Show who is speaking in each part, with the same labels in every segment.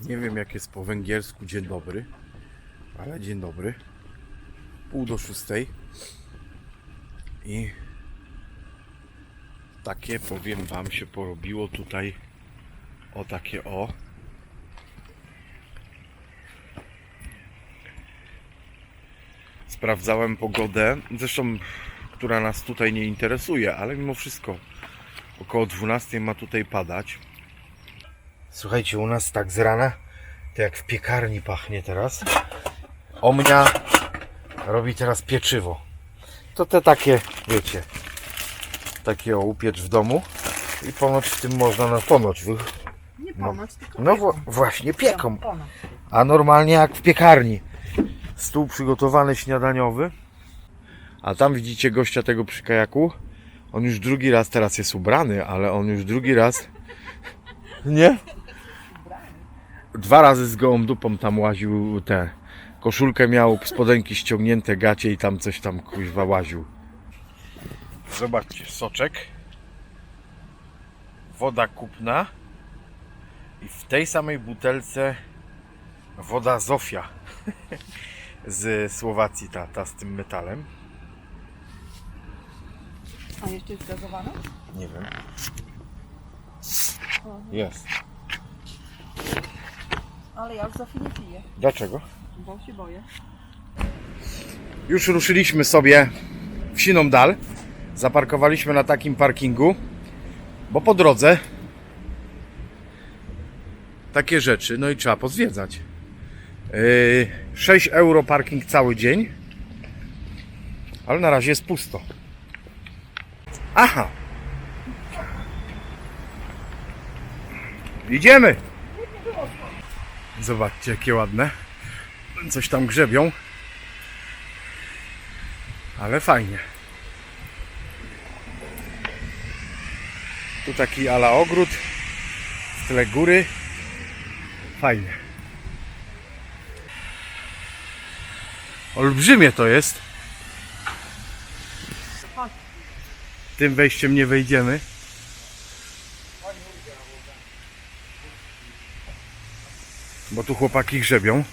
Speaker 1: Nie wiem jak jest po węgiersku dzień dobry, ale dzień dobry. Pół do szóstej. I takie powiem wam się porobiło tutaj o takie o. Sprawdzałem pogodę, zresztą która nas tutaj nie interesuje, ale mimo wszystko około 12 ma tutaj padać. Słuchajcie, u nas tak z rana, to jak w piekarni pachnie teraz. Omnia robi teraz pieczywo. To te takie, wiecie, takie o upiecz w domu i ponoć w tym można na ponoć. Wy...
Speaker 2: Nie
Speaker 1: No.
Speaker 2: ponoć, tylko
Speaker 1: No właśnie pieką.
Speaker 2: ponoć.
Speaker 1: A normalnie jak w piekarni. Stół przygotowany śniadaniowy. A tam widzicie gościa tego przy kajaku. On już drugi raz teraz jest ubrany, ale on już drugi raz. Nie? Dwa razy z gołą dupą tam łaził te. Koszulkę miał, spodenki ściągnięte, gacie i tam coś tam kuźwa łaził. Zobaczcie, soczek. Woda kupna. I w tej samej butelce woda Zofia z Słowacji, ta, ta z tym metalem.
Speaker 2: A jeszcze jest gazowana?
Speaker 1: Nie wiem. Jest.
Speaker 2: Ale ja już Zofii nie piję,
Speaker 1: Dlaczego?
Speaker 2: bo się boję.
Speaker 1: Już ruszyliśmy sobie w siną dal. Zaparkowaliśmy na takim parkingu, bo po drodze takie rzeczy, no i trzeba pozwiedzać. Yy, 6 euro parking cały dzień, ale na razie jest pusto. Aha! Idziemy! Zobaczcie, jakie ładne. Coś tam grzebią. Ale fajnie. Tu taki ala ogród. W tle góry. Fajnie. Olbrzymie to jest. Tym wejściem nie wejdziemy. Bo tu chłopaki grzebią.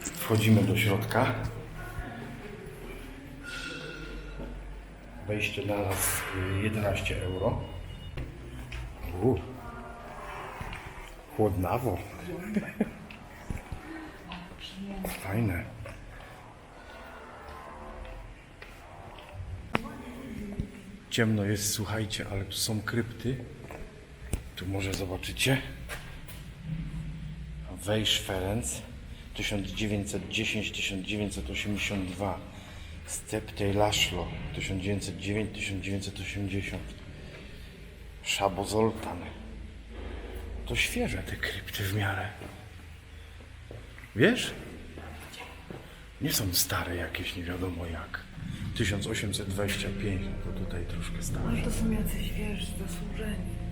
Speaker 1: Wchodzimy do środka. Wejście dla nas y, 11 euro. U. Chłodnawo. Fajne. Ciemno jest, słuchajcie, ale tu są krypty. Tu może zobaczycie. Wejsz Ferenc. 1910-1982 Steptej Laszlo. 1909-1980 Szabo Zoltan To świeże te krypty w miarę. Wiesz? Nie są stare jakieś, nie wiadomo jak. 1825, no to tutaj troszkę starsze.
Speaker 2: To są jacyś, wiesz, zasłużeni.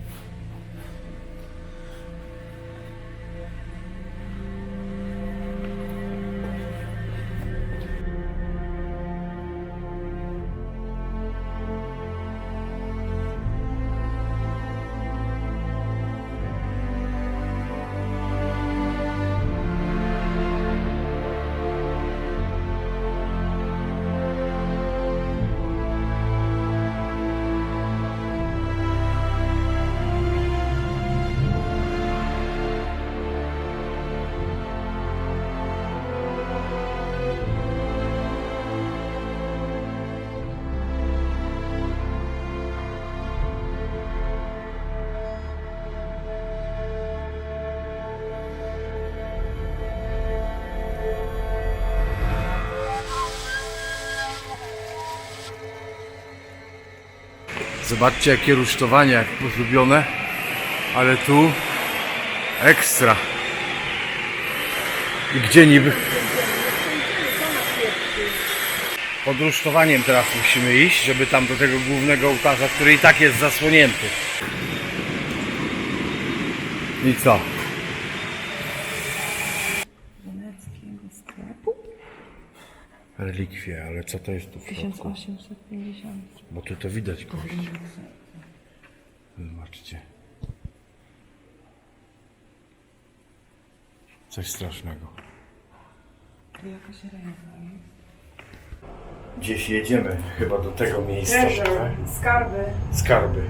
Speaker 1: Zobaczcie jakie rusztowanie, jak polubione, ale tu ekstra. I gdzie niby? Pod rusztowaniem teraz musimy iść, żeby tam do tego głównego ołtarza, który i tak jest zasłonięty. I co? relikwie, ale co to jest tu w środku?
Speaker 2: 1850.
Speaker 1: Bo tu to widać kość. Zobaczcie. Coś strasznego.
Speaker 2: Tu jakaś.
Speaker 1: Gdzieś jedziemy chyba do tego miejsca. Tak?
Speaker 2: skarby.
Speaker 1: Skarby.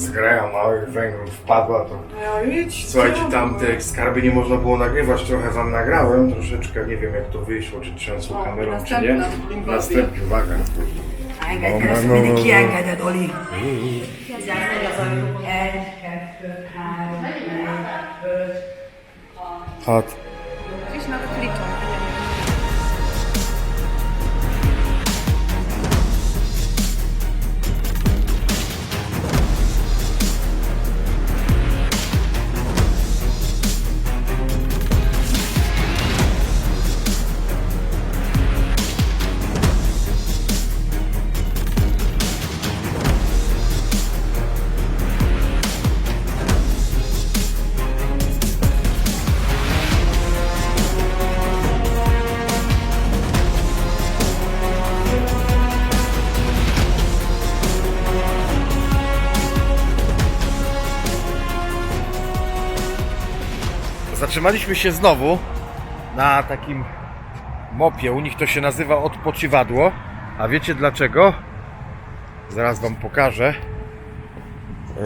Speaker 1: Zgraja małych węglów wpadła to.
Speaker 2: No.
Speaker 1: Słuchajcie, tam te skarby nie można było nagrywać, trochę wam nagrałem, troszeczkę nie wiem jak to wyszło, czy trzęsło
Speaker 2: O,
Speaker 1: kamerą, czy nie.
Speaker 2: następna.
Speaker 1: Następnie, uwaga. No,
Speaker 3: mindig
Speaker 1: no,
Speaker 3: kiengeded, Oli. Egy, kettő, három, négy, öt,
Speaker 1: Hat. Zatrzymaliśmy się znowu na takim mopie. U nich to się nazywa odpoczywadło. A wiecie dlaczego? Zaraz wam pokażę.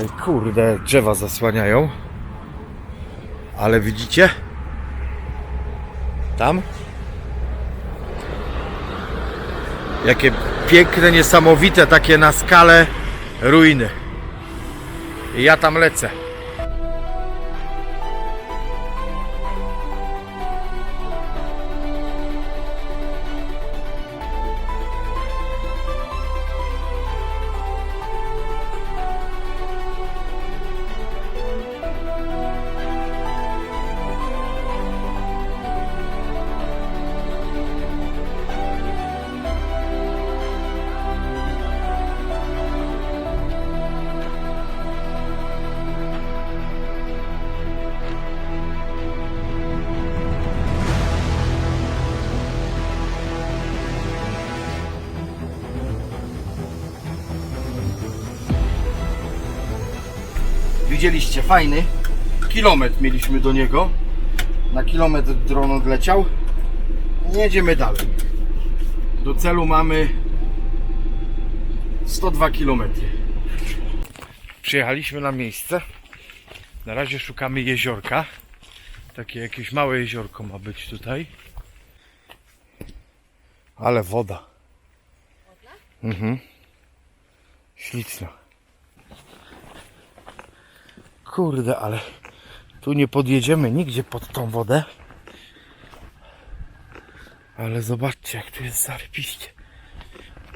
Speaker 1: Ej, Kurde, drzewa zasłaniają. Ale widzicie? Tam? Jakie piękne, niesamowite, takie na skalę ruiny. I ja tam lecę. Widzieliście, fajny. Kilometr mieliśmy do niego. Na kilometr dron odleciał. Jedziemy dalej. Do celu mamy 102 km. Przyjechaliśmy na miejsce. Na razie szukamy jeziorka. Takie jakieś małe jeziorko ma być tutaj. Ale woda. Mhm. Śliczna. Kurde, ale tu nie podjedziemy nigdzie pod tą wodę. Ale zobaczcie, jak tu jest zarypiście.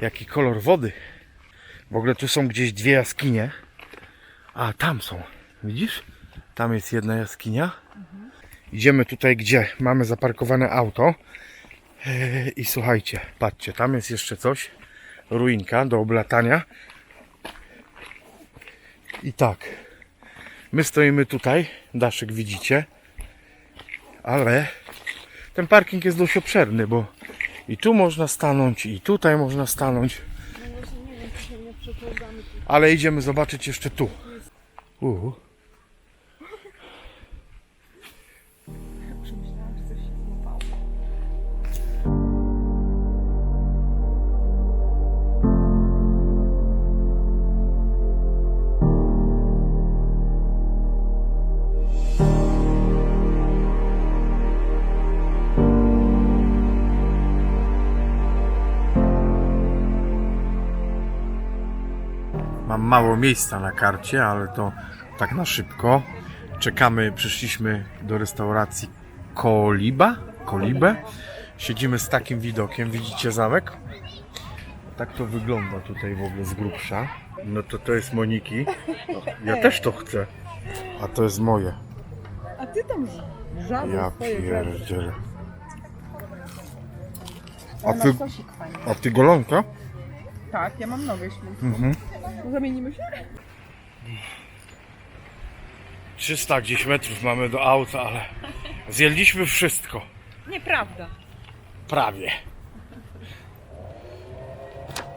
Speaker 1: Jaki kolor wody. W ogóle tu są gdzieś dwie jaskinie. A, tam są. Widzisz? Tam jest jedna jaskinia. Idziemy tutaj, gdzie mamy zaparkowane auto. Eee, I słuchajcie, patrzcie, tam jest jeszcze coś. Ruinka do oblatania. I tak. My stoimy tutaj, daszek widzicie, ale ten parking jest dość obszerny, bo i tu można stanąć, i tutaj można stanąć. Ale idziemy zobaczyć jeszcze tu. Uhu. Mało miejsca na karcie, ale to tak na szybko. Czekamy, przyszliśmy do restauracji Koliba, Kolibę. Siedzimy z takim widokiem, widzicie zamek? Tak to wygląda tutaj w ogóle z grubsza. No to to jest Moniki. Ja też to chcę. A to jest moje.
Speaker 2: A ty tam żaby
Speaker 1: Ja pierdzielę. A ty, a ty golonka?
Speaker 2: Tak, ja mam nogę ślubną.
Speaker 1: Mhm.
Speaker 2: Zamienimy się?
Speaker 1: 300 gdzieś metrów mamy do auta, ale zjedliśmy wszystko.
Speaker 2: Nieprawda.
Speaker 1: Prawie.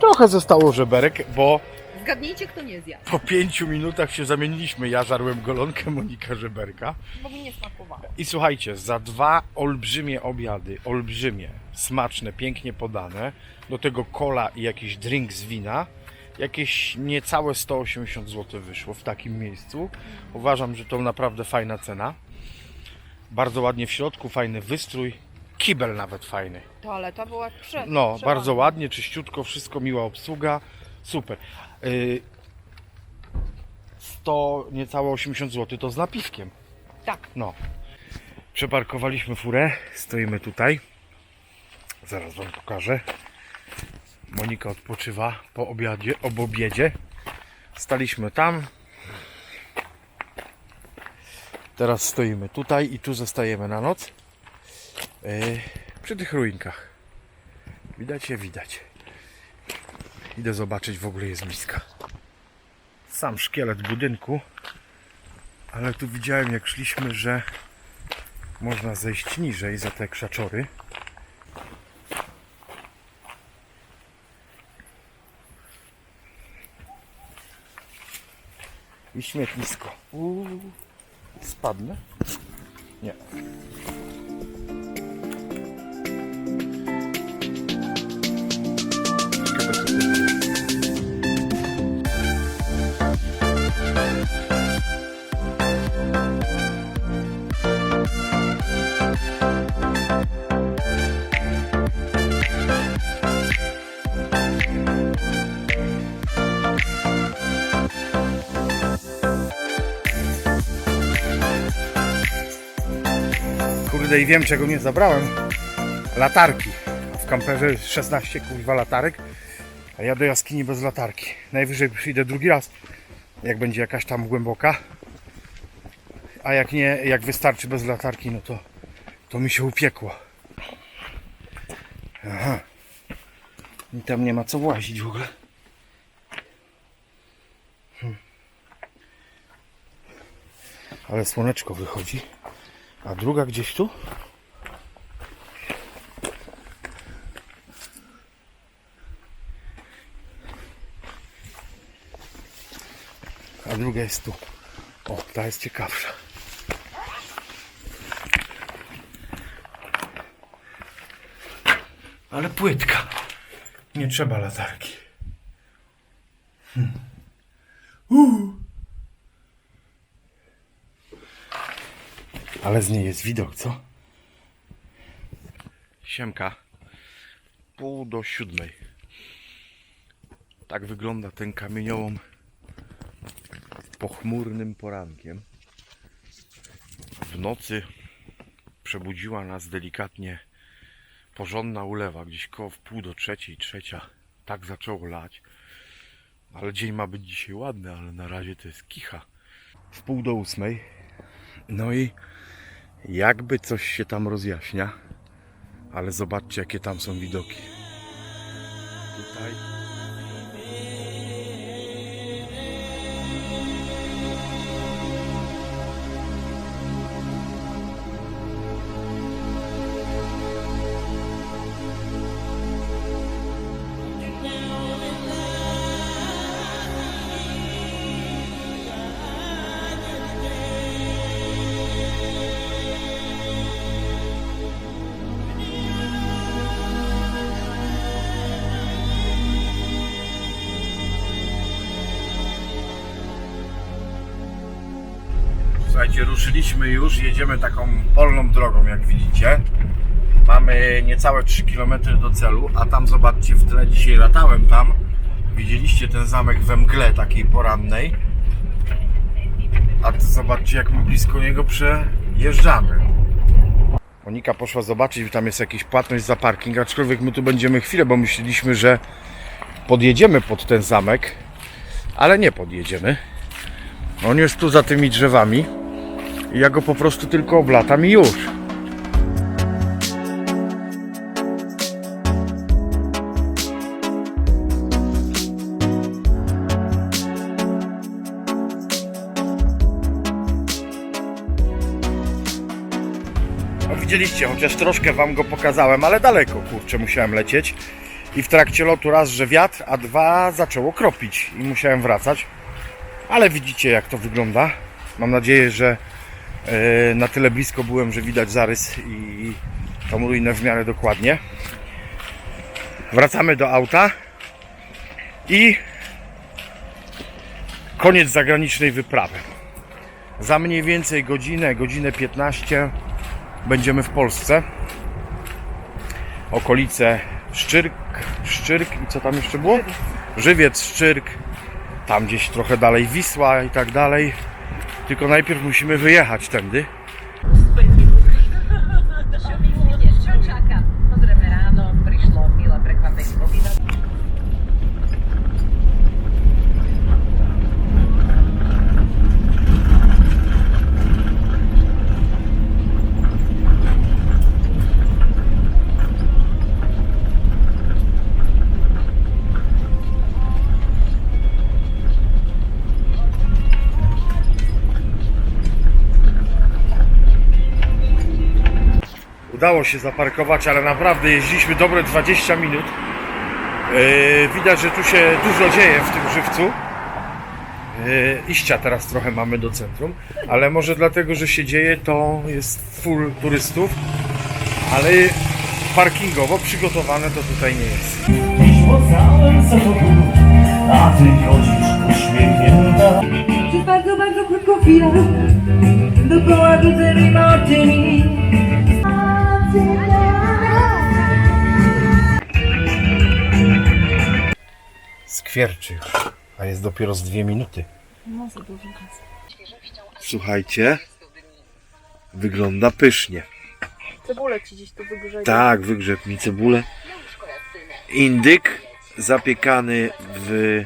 Speaker 1: Trochę zostało żeberek, bo
Speaker 2: Zgadnijcie, kto nie zjadł.
Speaker 1: po pięciu minutach się zamieniliśmy. Ja żarłem golonkę, Monika żeberka.
Speaker 2: Bo mi nie smakowało.
Speaker 1: I słuchajcie, za dwa olbrzymie obiady, olbrzymie, smaczne, pięknie podane, do tego cola i jakiś drink z wina, jakieś niecałe 180 zł wyszło w takim miejscu. Uważam, że to naprawdę fajna cena. Bardzo ładnie w środku, fajny wystrój, kibel nawet fajny.
Speaker 2: Toaleta była.
Speaker 1: No, bardzo ładnie, czyściutko, wszystko, miła obsługa, super. Yy, 100, niecałe 80 zł to z napiwkiem.
Speaker 2: Tak.
Speaker 1: No. Przeparkowaliśmy furę, stoimy tutaj. Zaraz Wam pokażę. Monika odpoczywa po obiadzie, ob obiedzie. Staliśmy tam. Teraz stoimy tutaj i tu zostajemy na noc. Yy, przy tych ruinkach. Widać je, widać. Idę zobaczyć, w ogóle jest bliska. Sam szkielet budynku. Ale tu widziałem jak szliśmy, że można zejść niżej za te krzaczory. I śmietnisko. Uuu, spadnę? Nie. Kurde i wiem czego nie zabrałem. Latarki. W kamperze jest 16 kurwa latarek. A ja do jaskini bez latarki. Najwyżej przyjdę drugi raz. Jak będzie jakaś tam głęboka. A jak nie, jak wystarczy bez latarki, no to, to mi się upiekło. Aha. I tam nie ma co włazić w ogóle. Hmm. Ale słoneczko wychodzi. A druga gdzieś tu? A druga jest tu. O, ta jest ciekawsza. Ale płytka. Nie trzeba latarki. Hmm. Ale z niej jest widok, co? Siemka. Pół do siódmej. Tak wygląda ten kamieniołom pochmurnym porankiem. W nocy przebudziła nas delikatnie porządna ulewa, gdzieś koło w pół do trzeciej, trzecia. Tak zaczęło lać. Ale dzień ma być dzisiaj ładny, ale na razie to jest kicha. W pół do ósmej. No i jakby coś się tam rozjaśnia. Ale zobaczcie, jakie tam są widoki. Tutaj. Słuchajcie, ruszyliśmy już, jedziemy taką polną drogą, jak widzicie. Mamy niecałe 3 km do celu, a tam zobaczcie, w tle dzisiaj latałem tam. Widzieliście ten zamek we mgle takiej porannej. A zobaczcie, jak my blisko niego przejeżdżamy. Monika poszła zobaczyć, tam jest jakaś płatność za parking, aczkolwiek my tu będziemy chwilę, bo myśleliśmy, że podjedziemy pod ten zamek, ale nie podjedziemy On jest tu za tymi drzewami. Ja go po prostu tylko oblatam i już. Widzieliście, chociaż troszkę wam go pokazałem, ale daleko, kurczę, musiałem lecieć. I w trakcie lotu raz, że wiatr, a dwa zaczęło kropić i musiałem wracać. Ale widzicie jak to wygląda. Mam nadzieję, że na tyle blisko byłem, że widać zarys i tą ruinę w miarę dokładnie. Wracamy do auta i koniec zagranicznej wyprawy. Za mniej więcej godzinę, godzinę 15 będziemy w Polsce. Okolice Szczyrk, Szczyrk i co tam jeszcze było? Żywiec, Szczyrk, tam gdzieś trochę dalej Wisła i tak dalej. Tylko najpierw musimy wyjechać tędy. Udało się zaparkować, ale naprawdę jeździliśmy dobre 20 minut. Yy, widać, że tu się dużo dzieje w tym żywcu. Yy, iścia teraz trochę mamy do centrum, ale może dlatego, że się dzieje, to jest full turystów, ale parkingowo przygotowane to tutaj nie jest.
Speaker 4: A ty chodzisz
Speaker 3: bardzo, bardzo krótką chwilę Dookoła widzę martyni
Speaker 1: Skwierczy już, a jest dopiero z dwie minuty.
Speaker 2: No za dużo
Speaker 1: Słuchajcie, wygląda pysznie.
Speaker 2: Cebulę ci gdzieś tu wygrzebie.
Speaker 1: Tak, wygrzeb mi cebulę. Indyk zapiekany w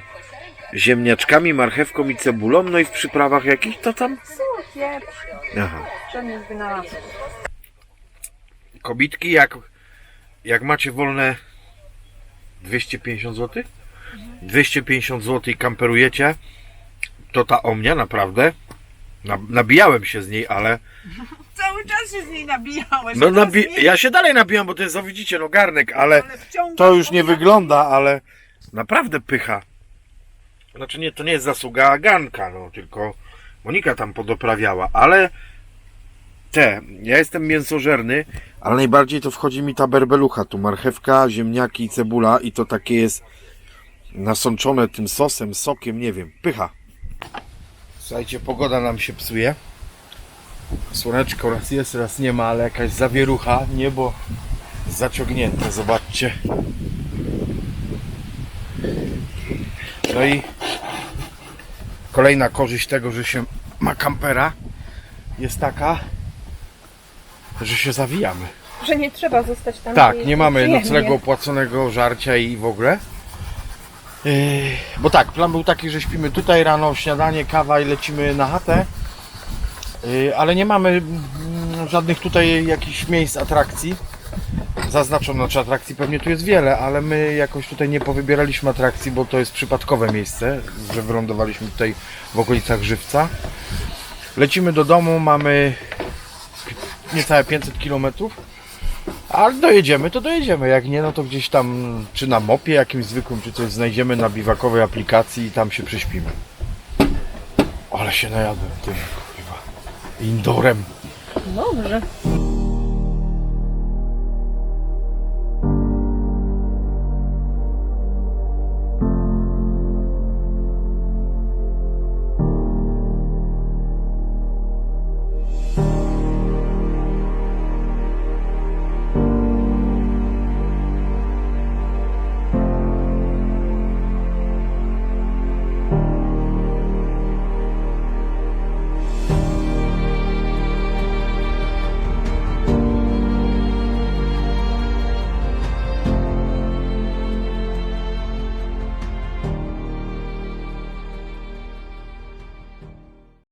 Speaker 1: ziemniaczkami, marchewką i cebulą, no i w przyprawach jakich to tam?
Speaker 2: Sól, pieprz,
Speaker 1: Aha.
Speaker 2: żadnych wynalazków.
Speaker 1: Kobitki, jak, jak macie wolne 250 zł? 250 zł i kamperujecie, to ta omnia naprawdę, na, nabijałem się z niej, ale
Speaker 2: Cały czas się z niej nabijałeś.
Speaker 1: no nabi- ja się dalej nabijam, bo to jest, o widzicie, no garnek, ale
Speaker 2: wciągasz
Speaker 1: to już nie wygląda, ale naprawdę pycha. Znaczy nie, to nie jest zasługa garnka, no tylko Monika tam podoprawiała, ale te, ja jestem mięsożerny, ale najbardziej to wchodzi mi ta berbelucha, tu marchewka, ziemniaki i cebula i to takie jest nasączone tym sosem, sokiem, nie wiem, pycha. Słuchajcie, pogoda nam się psuje. Słoneczko raz jest, raz nie ma, ale jakaś zawierucha, niebo zaciągnięte, zobaczcie. No i kolejna korzyść tego, że się ma kampera jest taka, że się zawijamy.
Speaker 2: Że nie trzeba zostać tam.
Speaker 1: Tak, nie mamy noclegu opłaconego, żarcia i w ogóle. Bo tak, plan był taki, że śpimy tutaj rano, śniadanie, kawa i lecimy na chatę. Ale nie mamy mm, żadnych tutaj jakichś miejsc atrakcji. Zaznaczono, znaczy atrakcji pewnie tu jest wiele, ale my jakoś tutaj nie powybieraliśmy atrakcji, bo to jest przypadkowe miejsce, że wylądowaliśmy tutaj w okolicach Żywca. Lecimy do domu, mamy niecałe 500 kilometrów. Ale dojedziemy, to dojedziemy. Jak nie, no to gdzieś tam, czy na mopie jakimś zwykłym, czy coś znajdziemy na biwakowej aplikacji i tam się prześpimy. Ale się najadłem tym, kurwa. Indorem.
Speaker 2: Dobrze.